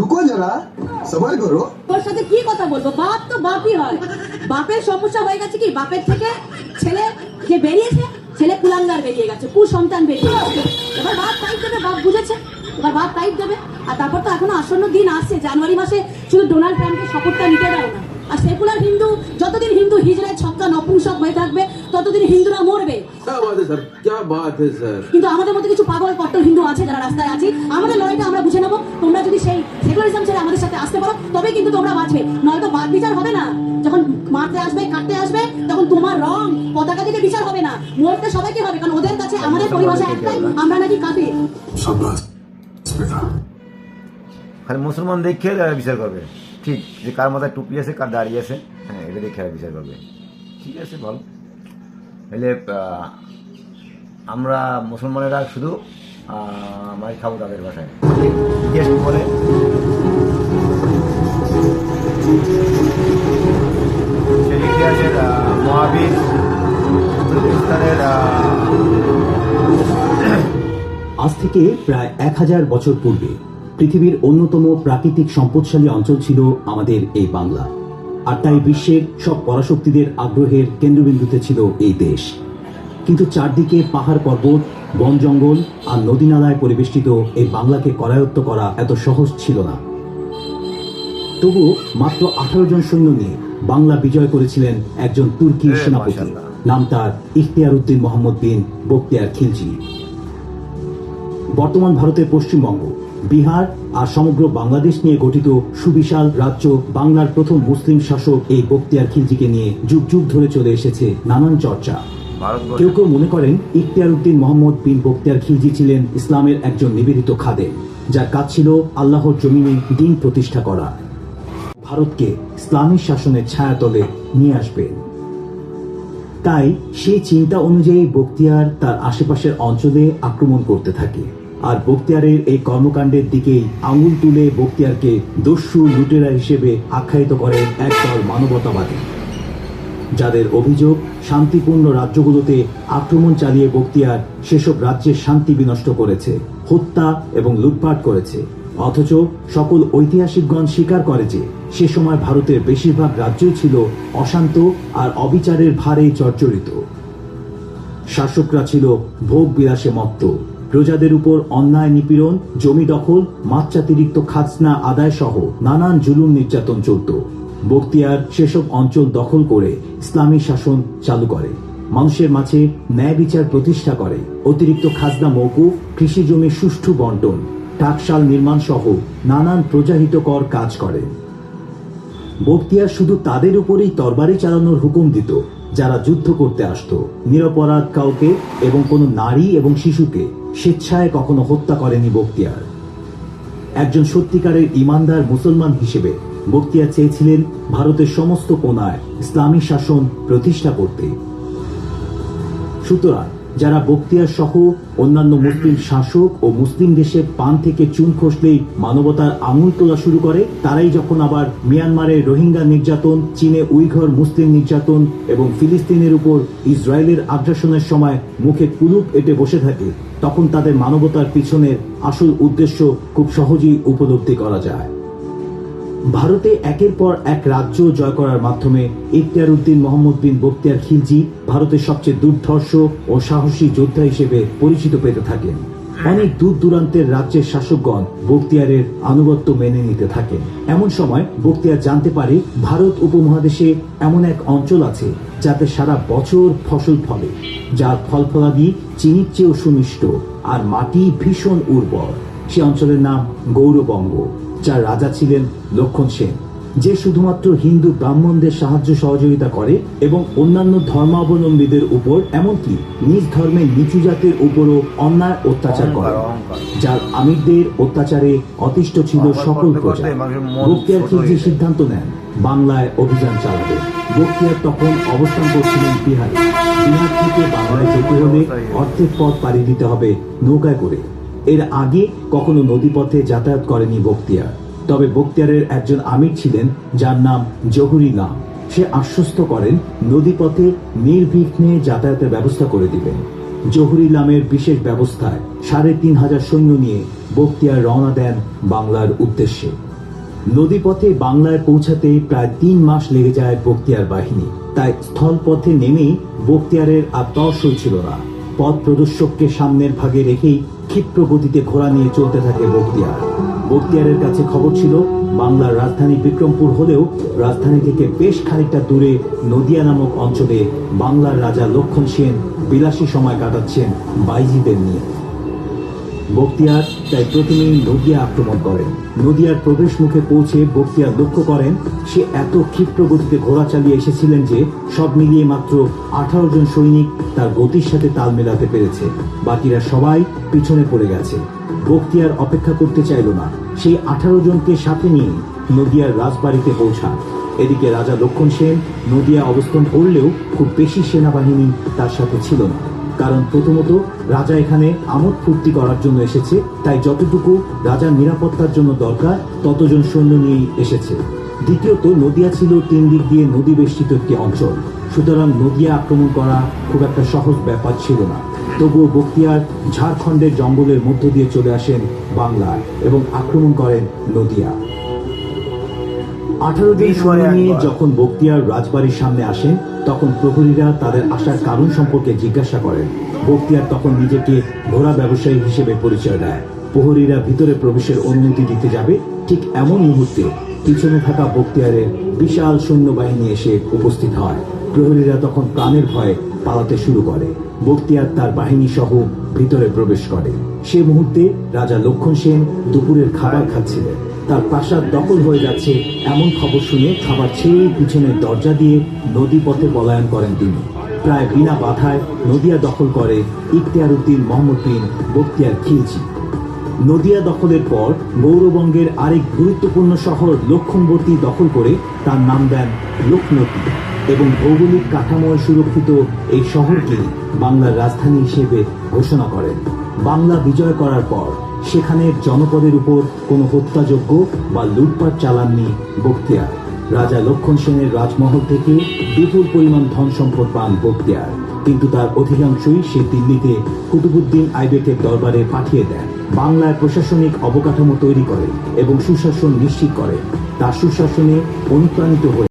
রুকো সবার করো। তোর সাথে কি কথা বলব? বাপ তো বাপই হয়। বাপের সমস্যা হয়ে গেছে কি? বাপের থেকে ছেলে যে বেরিয়েছে ছেলে কুলাঙ্গার বেরিয়ে গেছে বেরিয়ে গেছে। এবার বাপ টাইপ দেবে বাপ বুঝেছে। এবার বাপ টাইপ দেবে। আর তারপর তো এখনও আসন্ন দিন আসছে। জানুয়ারি মাসে শুধু ডোনাল্ড ট্রাম্পের শপথটা নিতে দাও না। আর সেকুলার হিন্দু যতদিন হিন্দু হিজড়ে ছক্কা নপুংসক হয়ে থাকবে ততদিন হিন্দুরা মরবে। কিন্তু আমাদের মধ্যে কিছু পাগল কট্টর হিন্দু আছে যারা রাস্তায় আছে? আমাদের লড়াইটা আমরা বুঝে নেব। টেরোরিজম ছেড়ে আমাদের সাথে আসতে পারো তবে কিন্তু তোমরা বাঁচবে। নয়তো বাদ বিচার হবে না। যখন মারতে আসবে কাটতে আসবে তখন তোমার রং পতাকা দিকে বিচার হবে না। মরতে সবাইকে হবে কারণ ওদের কাছে আমাদের পরিভাষা একটাই আমরা নাকি কাঁপি মুসলমান দেখে বিচার করবে। ঠিক যে কার মাথায় টুপি আছে কার দাঁড়িয়ে আছে হ্যাঁ এটা দেখে বিচার করবে। ঠিক আছে ভালো তাহলে আমরা মুসলমানেরা শুধু মাই খাব তাদের বাসায়। গেস্ট বলে। সেই ইতিহাসের মহাবীর উজবেকিস্তানের আজ থেকে প্রায় এক হাজার বছর পূর্বে পৃথিবীর অন্যতম প্রাকৃতিক সম্পদশালী অঞ্চল ছিল আমাদের এই বাংলা। আর তাই বিশ্বের সব পরাশক্তিদের আগ্রহের কেন্দ্রবিন্দুতে ছিল এই দেশ। কিন্তু চারদিকে পাহাড় পর্বত বন জঙ্গল আর নদী নালায় পরিবেষ্টিত এই বাংলাকে করায়ত্ত করা এত সহজ ছিল না। তবু মাত্র আঠারো জন সৈন্য নিয়ে বাংলা বিজয় করেছিলেন একজন তুর্কি সেনাপতি। নাম তার ইখতিয়ার উদ্দিন মোহাম্মদ বিন বক্তিয়ার খিলজি। বর্তমান ভারতের পশ্চিমবঙ্গ বিহার আর সমগ্র বাংলাদেশ নিয়ে গঠিত সুবিশাল রাজ্য বাংলার প্রথম মুসলিম শাসক এই বক্তিয়ার খিলজিকে নিয়ে যুগ যুগ ধরে চলে এসেছে নানান চর্চা। কেউ কেউ মনে করেন ইখতিয়ার উদ্দিন মোহাম্মদ বিন বক্তিয়ার খিলজি ছিলেন ইসলামের একজন নিবেদিত খাদেম যার কাজ ছিল আল্লাহর জমিনে দিন প্রতিষ্ঠা করা। ভারতকে ইসলামী শাসনের ছায়াতলে নিয়ে আসবেন তাই সেই চিন্তা অনুযায়ী বক্তিয়ার তার আশেপাশের অঞ্চলে আক্রমণ করতে থাকে। আর বক্তিয়ারের এই কর্মকাণ্ডের দিকেই আঙুল তুলে বক্তিয়ারকে দস্যু লুটেরা হিসেবে আখ্যায়িত করেন একদল মানবতাবাদী। যাদের অভিযোগ, শান্তিপূর্ণ রাজ্যগুলোতে আক্রমণ চালিয়ে বক্তিয়ার সেসব রাজ্যের শান্তি বিনষ্ট করেছে, হত্যা এবং লুটপাট করেছে। অথচ সকল ঐতিহাসিকগণ স্বীকার করে যে, সে সময় ভারতের বেশিরভাগ রাজ্যই ছিল অশান্ত আর অবিচারের ভারে জর্জরিত। শাসকরা ছিল ভোগ বিলাসে মত্ত। প্রজাদের উপর অন্যায় নিপীড়ন, জমি দখল মাত্রাতিরিক্ত খাজনা আদায় সহ নানান জুলুম নির্যাতন চলত। বক্তিয়ার সেসব অঞ্চল দখল করে ইসলামী শাসন চালু করে। মানুষের মাঝে ন্যায় বিচার প্রতিষ্ঠা করে। অতিরিক্ত খাজনা মৌকুফ কৃষি জমির সুষ্ঠু বন্টন, টাকশাল নির্মাণ সহ নানান প্রজাহিতকর কাজ করে। বক্তিয়ার শুধু তাদের উপরেই তরবারি চালানোর হুকুম দিত, যারা যুদ্ধ করতে আসতো। নিরপরাধ কাউকে এবং কোনো নারী এবং শিশুকে স্বেচ্ছায় কখনো হত্যা করেনি বক্তিয়ার একজন সত্যিকারের ইমানদার মুসলমান হিসেবে বক্তিয়ার চেয়েছিলেন ভারতের সমস্ত কোনায় ইসলামী শাসন প্রতিষ্ঠা করতে। সুতরাং যারা বক্তিয়া সহ অন্যান্য মুসলিম শাসক ও মুসলিম দেশে পান থেকে চুন খসলেই মানবতার আঙুল তোলা শুরু করে, তারাই যখন আবার মিয়ানমারে রোহিঙ্গা নির্যাতন, চীনে উইঘর মুসলিম নির্যাতন এবং ফিলিস্তিনের উপর ইসরায়েলের আগ্রাসনের সময় মুখে কুলুপ এঁটে বসে থাকে, তখন তাদের মানবতার পিছনের আসল উদ্দেশ্য খুব সহজেই উপলব্ধি করা যায়। ভারতে একের পর এক রাজ্য জয় করার মাধ্যমে ইখতিয়ার উদ্দিন মোহাম্মদ বিন বক্তিয়ার খিলজি ভারতের সবচেয়ে দুর্ধর্ষ ও সাহসী যোদ্ধা হিসেবে পরিচিত পেতে থাকেন। অনেক দূর দূরান্তের রাজ্যের শাসকগণ বক্তিয়ারের আনুগত্য মেনে নিতে থাকেন। এমন সময় বক্তিয়ার জানতে পারে ভারত উপমহাদেশে এমন এক অঞ্চল আছে যাতে সারা বছর ফসল ফলে যার ফল ফলাদি চিনির চেয়েও সুমিষ্ট আর মাটি ভীষণ উর্বর। সে অঞ্চলের নাম গৌরবঙ্গ। যার রাজা ছিলেন লক্ষণ সেন যে শুধুমাত্র হিন্দু ব্রাহ্মণদের সাহায্য সহযোগিতা করে এবং অন্যান্য ধর্মাবলম্বীদের উপর এমনকি নিজ ধর্মের নিচু জাতের উপরও অন্যায় অত্যাচার করে। যার আমিরদের অত্যাচারে অতিষ্ঠ ছিল সকল প্রজা। বক্তিয়ার খিলজি সিদ্ধান্ত নেন বাংলায় অভিযান চালাবে। বক্তিয়ার তখন অবস্থান করছিলেন বিহারে। বিহার থেকে বাংলায় যেতে হলে অর্ধেক পথ পাড়ি দিতে হবে নৌকায় করে। এর আগে কখনো নদীপথে যাতায়াত করেনি বক্তিয়ার। তবে বক্তিয়ারের একজন আমির ছিলেন, যার নাম জহুরি নাম সে আশ্বস্ত করেন, নদীপথে নির্বিঘ্নে যাতায়াতের ব্যবস্থা করে দিবেন। জহুর ইলামের বিশেষ ব্যবস্থায় সাড়ে তিন হাজার সৈন্য নিয়ে বখতিয়ার রওনা দেন বাংলার উদ্দেশ্যে। নদীপথে বাংলায় পৌঁছাতে প্রায় তিন মাস লেগে যায় বক্তিয়ার বাহিনী। তাই স্থলপথে নেমেই বক্তিয়ারের আর তর ছিল না। পথ প্রদর্শককে সামনের ভাগে রেখেই ক্ষিপ্র গতিতে ঘোড়া নিয়ে চলতে থাকে বক্তিয়ার বক্তিয়ারের কাছে খবর ছিল, বাংলার রাজধানী বিক্রমপুর হলেও রাজধানী থেকে বেশ খানিকটা দূরে নদিয়া নামক অঞ্চলে বাংলার রাজা লক্ষণ সেন বিলাসী সময় কাটাচ্ছেন বাইজিদের নিয়ে। বখতিয়ার, তাই প্রথমেই নদিয়া আক্রমণ করেন নদিয়ার প্রবেশ মুখে পৌঁছে বখতিয়ার লক্ষ্য করেন, সে এত ক্ষিপ্র গতিতে ঘোড়া চালিয়ে এসেছিলেন যে সব মিলিয়ে মাত্র আঠারো জন সৈনিক তার গতির সাথে তাল মেলাতে পেরেছে। বাকিরা সবাই পিছনে পড়ে গেছে। বক্তিয়ার অপেক্ষা করতে চাইল না। সেই আঠারো জনকে সাথে নিয়ে নদিয়ার রাজবাড়িতে পৌঁছান। এদিকে রাজা লক্ষণ সেন নদিয়া অবস্থান করলেও খুব বেশি সেনাবাহিনী তার সাথে ছিল না। কারণ প্রথমত, রাজা এখানে আমোদ ফুর্তি করার জন্য এসেছে, তাই যতটুকু রাজার নিরাপত্তার জন্য দরকার, ততজন সৈন্য নিয়েই এসেছে। দ্বিতীয়ত, নদিয়া ছিল তিন দিক দিয়ে নদী বেষ্টিত একটি অঞ্চল। সুতরাং নদিয়া আক্রমণ করা খুব একটা সহজ ব্যাপার ছিল না। তবুও বক্তিয়ার ঝাড়খণ্ডের জঙ্গলের মধ্য দিয়ে চলে আসেন বাংলায় এবং আক্রমণ করেন নদিয়া। আঠারো জন সৈন্য নিয়ে যখন বখতিয়ার রাজবাড়ির সামনে আসেন তখন প্রহরীরা তাদের আসার কারণ সম্পর্কে জিজ্ঞাসা করেন বখতিয়ার তখন নিজেকে ঘোড়া ব্যবসায়ী হিসেবে পরিচয় দেয়। প্রহরীরা ভিতরে প্রবেশের অনুমতি দিতে যাবে ঠিক এমন মুহূর্তে। পিছনে থাকা বক্তিয়ারের বিশাল সৈন্যবাহিনী এসে উপস্থিত হয়। প্রহরীরা তখন প্রাণের ভয়ে পালাতে শুরু করে। বক্তিয়ার তার বাহিনী সহ ভিতরে প্রবেশ করে। সে মুহূর্তে রাজা লক্ষণ সেন দুপুরের খাবার খাচ্ছিলেন। তার প্রাসাদ দখল হয়ে যাচ্ছে, এমন খবর শুনে খাবার ছেড়ে পিছনের দরজা দিয়ে নদী পথে পলায়ন করেন তিনি। প্রায় বিনা বাধায় নদিয়া দখল করে ইখতিয়ার উদ্দিন মোহাম্মদ বিন বখতিয়ার খিলজি। নদিয়া দখলের পর গৌরবঙ্গের আরেক গুরুত্বপূর্ণ শহর লক্ষণবর্তী দখল করে তার নাম দেন লোকনদী এবং ভৌগোলিক কাঠামোয় সুরক্ষিত এই শহরকে বাংলার রাজধানী হিসেবে ঘোষণা করেন। বাংলা বিজয় করার পর সেখানের জনপদের উপর কোনো হত্যাযোগ্য বা লুটপাট চালাননি বখতিয়ার রাজা লক্ষণ সেনের রাজমহল থেকে বিপুল পরিমাণ ধন সম্পদ পান বখতিয়ার কিন্তু তার অধিকাংশই সে দিল্লিতে কুতুবুদ্দিন আইবেকের দরবারে পাঠিয়ে দেন। বাংলায় প্রশাসনিক অবকাঠামো তৈরি করে এবং সুশাসন নিশ্চিত করে তার সুশাসনে অনুপ্রাণিত হয়ে